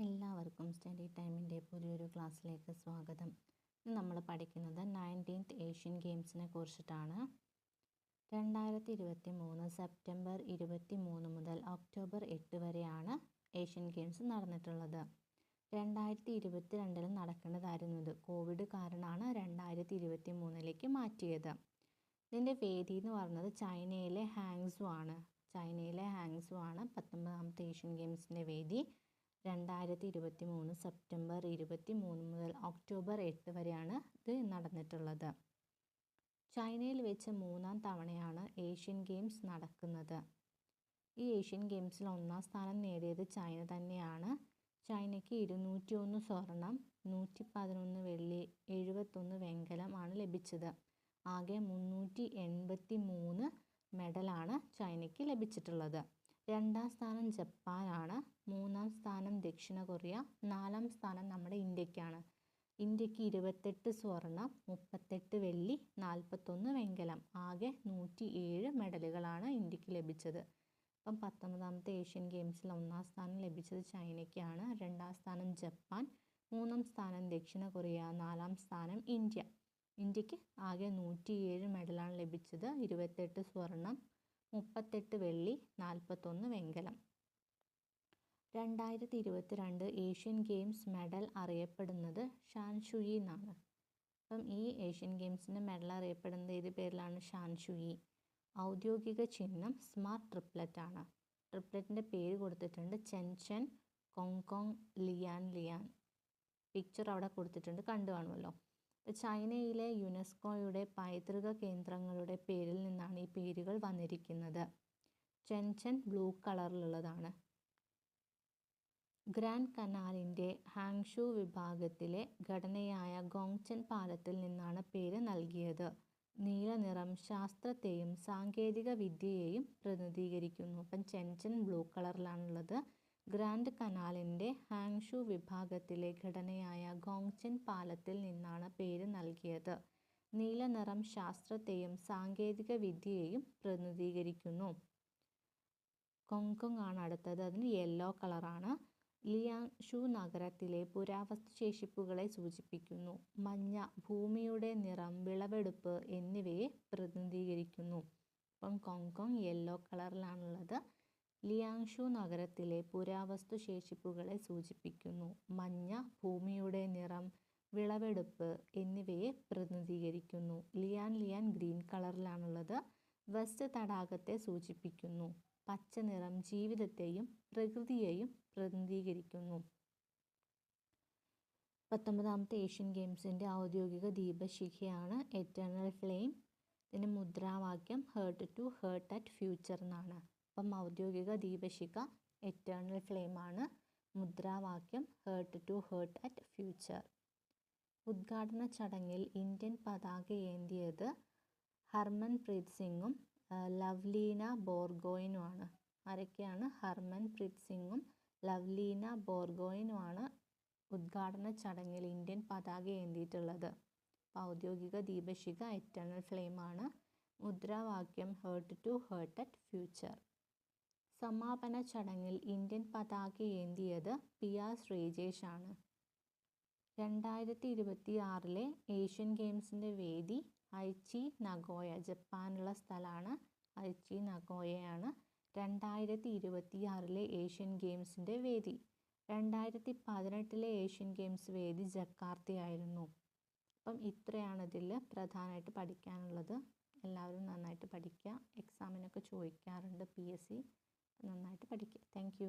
എല്ലാവർക്കും സ്റ്റഡി ടൈമിന്റെ പുതിയൊരു ക്ലാസ്സിലേക്ക് സ്വാഗതം. ഇന്ന് നമ്മൾ പഠിക്കുന്നത് നയന്റീൻത്ത് ഏഷ്യൻ ഗെയിംസിനെ കുറിച്ചിട്ടാണ്. രണ്ടായിരത്തി ഇരുപത്തി മൂന്ന് സെപ്റ്റംബർ ഇരുപത്തി മൂന്ന് മുതൽ ഒക്ടോബർ എട്ട് വരെയാണ് ഏഷ്യൻ ഗെയിംസ് നടന്നിട്ടുള്ളത്. രണ്ടായിരത്തി ഇരുപത്തി രണ്ടിൽ നടക്കേണ്ടതായിരുന്നു ഇത്. കോവിഡ് കാരണമാണ് രണ്ടായിരത്തി ഇരുപത്തി മൂന്നിലേക്ക് മാറ്റിയത്. ഇതിന്റെ വേദി എന്ന് പറയുന്നത് ചൈനയിലെ ഹാങ്സു ആണ്. ചൈനയിലെ ഹാങ്സു ആണ് പത്തൊമ്പതാമത്തെ ഏഷ്യൻ ഗെയിംസിന്റെ വേദി. രണ്ടായിരത്തി ഇരുപത്തി മൂന്ന് സെപ്റ്റംബർ ഇരുപത്തി മൂന്ന് മുതൽ ഒക്ടോബർ എട്ട് വരെയാണ് ഇത് നടന്നിട്ടുള്ളത്. ചൈനയിൽ വെച്ച് മൂന്നാം തവണയാണ് ഏഷ്യൻ ഗെയിംസ് നടക്കുന്നത്. ഈ ഏഷ്യൻ ഗെയിംസിൽ ഒന്നാം സ്ഥാനം നേടിയത് ചൈന തന്നെയാണ്. ചൈനയ്ക്ക് ഇരുന്നൂറ്റി ഒന്ന് സ്വർണം നൂറ്റി പതിനൊന്ന് വെള്ളി എഴുപത്തൊന്ന് വെങ്കലം ആണ് ലഭിച്ചത്. ആകെ മുന്നൂറ്റി എൺപത്തി മൂന്ന് മെഡലാണ് ചൈനയ്ക്ക് ലഭിച്ചിട്ടുള്ളത്. രണ്ടാം സ്ഥാനം ജപ്പാനാണ്. മൂന്നാം സ്ഥാനം ദക്ഷിണ കൊറിയ. നാലാം സ്ഥാനം നമ്മുടെ ഇന്ത്യക്കാണ്. ഇന്ത്യയ്ക്ക് ഇരുപത്തെട്ട് സ്വർണം മുപ്പത്തെട്ട് വെള്ളി നാൽപ്പത്തൊന്ന് വെങ്കലം. ആകെ നൂറ്റി ഏഴ് മെഡലുകളാണ് ഇന്ത്യയ്ക്ക് ലഭിച്ചത്. അപ്പം പത്തൊമ്പതാമത്തെ ഏഷ്യൻ ഗെയിംസിൽ ഒന്നാം സ്ഥാനം ലഭിച്ചത് ചൈനയ്ക്കാണ്. രണ്ടാം സ്ഥാനം ജപ്പാൻ മൂന്നാം സ്ഥാനം ദക്ഷിണ കൊറിയ നാലാം സ്ഥാനം ഇന്ത്യ. ഇന്ത്യയ്ക്ക് ആകെ നൂറ്റിയേഴ് മെഡലാണ് ലഭിച്ചത്. ഇരുപത്തെട്ട് സ്വർണം മുപ്പത്തെട്ട് വെള്ളി നാൽപ്പത്തൊന്ന് വെങ്കലം. രണ്ടായിരത്തി ഇരുപത്തിരണ്ട് ഏഷ്യൻ ഗെയിംസ് മെഡൽ അറിയപ്പെടുന്നത് ഷാൻഷുയി എന്നാണ്. അപ്പം ഈ ഏഷ്യൻ ഗെയിംസിന്റെ മെഡൽ അറിയപ്പെടുന്നത് ഏത് പേരിലാണ്? ഷാൻഷുയി. ഔദ്യോഗിക ചിഹ്നം സ്മാർട്ട് ട്രിപ്ലറ്റ് ആണ് ട്രിപ്ലറ്റിന്റെ പേര് കൊടുത്തിട്ടുണ്ട് Chenchen Kongkong Lian Lian. Picture അവിടെ കൊടുത്തിട്ടുണ്ട്. കണ്ടു കാണുമല്ലോ. ചൈനയിലെ യുനെസ്കോയുടെ പൈതൃക കേന്ദ്രങ്ങളുടെ പേരിൽ നിന്നാണ് ഈ പേരുകൾ വന്നിരിക്കുന്നത്. ചെൻചൻ ബ്ലൂ കളറിലുള്ളതാണ്. ഗ്രാൻഡ് കനാലിന്റെ ഹാങ്ഷു വിഭാഗത്തിലെ ഘടനയായ ഗോങ്ചൻ പാലത്തിൽ നിന്നാണ് പേര് നൽകിയത്. നീലനിറം ശാസ്ത്രത്തെയും സാങ്കേതിക വിദ്യയെയും പ്രതിനിധീകരിക്കുന്നു. അപ്പം ചെൻചൻ ബ്ലൂ കളറിലാണുള്ളത്. ഗ്രാൻഡ് കനാലിന്റെ ഹാങ്ഷു വിഭാഗത്തിലെ ഘടനയായ ഗോങ്ചെൻ പാലത്തിൽ നിന്നാണ് പേര് നൽകിയത്. നീലനിറം ശാസ്ത്രത്തെയും സാങ്കേതിക വിദ്യയെയും പ്രതിനിധീകരിക്കുന്നു. കൊങ്കോങ് ആണ് അടുത്തത്. അതിന് യെല്ലോ കളറാണ്. ലിയാങ്ഷു നഗരത്തിലെ പുരാവസ്തു ശേഷിപ്പുകളെ സൂചിപ്പിക്കുന്നു. മഞ്ഞ ഭൂമിയുടെ നിറം വിളവെടുപ്പ് എന്നിവയെ പ്രതിനിധീകരിക്കുന്നു. അപ്പം കൊങ്കോങ് യെല്ലോ കളറിലാണുള്ളത്. ലിയാങ്ഷു നഗരത്തിലെ പുരാവസ്തു ശേഷിപ്പുകളെ സൂചിപ്പിക്കുന്നു. മഞ്ഞ ഭൂമിയുടെ നിറം വിളവെടുപ്പ് എന്നിവയെ പ്രതിനിധീകരിക്കുന്നു. ലിയാൻ ലിയാൻ ഗ്രീൻ കളറിലാണുള്ളത്. വെസ്റ്റ് തടാകത്തെ സൂചിപ്പിക്കുന്നു. പച്ച നിറം ജീവിതത്തെയും പ്രകൃതിയെയും പ്രതിനിധീകരിക്കുന്നു. പത്തൊമ്പതാമത്തെ ഏഷ്യൻ ഗെയിംസിന്റെ ഔദ്യോഗിക ദീപശിഖയാണ് എറ്റേണൽ ഫ്ലെയിം ഇതിന് മുദ്രാവാക്യം heart to heart at future എന്നാണ്. അപ്പം ഔദ്യോഗിക ദീപശിഖ എറ്റേണൽ ഫ്ലെയിം ആണ്. മുദ്രാവാക്യം heart to heart at future ഉദ്ഘാടന ചടങ്ങിൽ ഇന്ത്യൻ പതാക ഏന്തിയത് ഹർമൻ പ്രീത് സിംഗും ലവ്ലീന ബോർഗോയിനുമാണ്. ആരൊക്കെയാണ്? ഹർമൻ പ്രീത് സിംഗും ലവ്ലീന ബോർഗോയിനുമാണ് ഉദ്ഘാടന ചടങ്ങിൽ ഇന്ത്യൻ പതാക ഏന്തിയിട്ടുള്ളത്. ഔദ്യോഗിക ദീപശിഖ എറ്റേണൽ ഫ്ലെയിമാണ് മുദ്രാവാക്യം heart to heart at future സമാപന ചടങ്ങിൽ ഇന്ത്യൻ പതാക ഏന്തിയത് പി ആർ ശ്രീജേഷ് ആണ്. രണ്ടായിരത്തി ഇരുപത്തി ആറിലെ ഏഷ്യൻ ഗെയിംസിന്റെ വേദി ഐച്ചി നഗോയ ജപ്പാനുള്ള സ്ഥലമാണ് ഐച്ചി നഗോയയാണ്. രണ്ടായിരത്തി ഇരുപത്തി ആറിലെ ഏഷ്യൻ ഗെയിംസിന്റെ വേദി. രണ്ടായിരത്തി പതിനെട്ടിലെ ഏഷ്യൻ ഗെയിംസ് വേദി ജക്കാർത്തയായിരുന്നു. അപ്പം ഇത്രയാണ് ഇതിൽ പ്രധാനമായിട്ട് പഠിക്കാനുള്ളത്. എല്ലാവരും നന്നായിട്ട് പഠിക്കുക. എക്സാമിനൊക്കെ ചോദിക്കാറുണ്ട് പി എസ് സി. നന്നായിട്ട് പഠിക്കുക താങ്ക്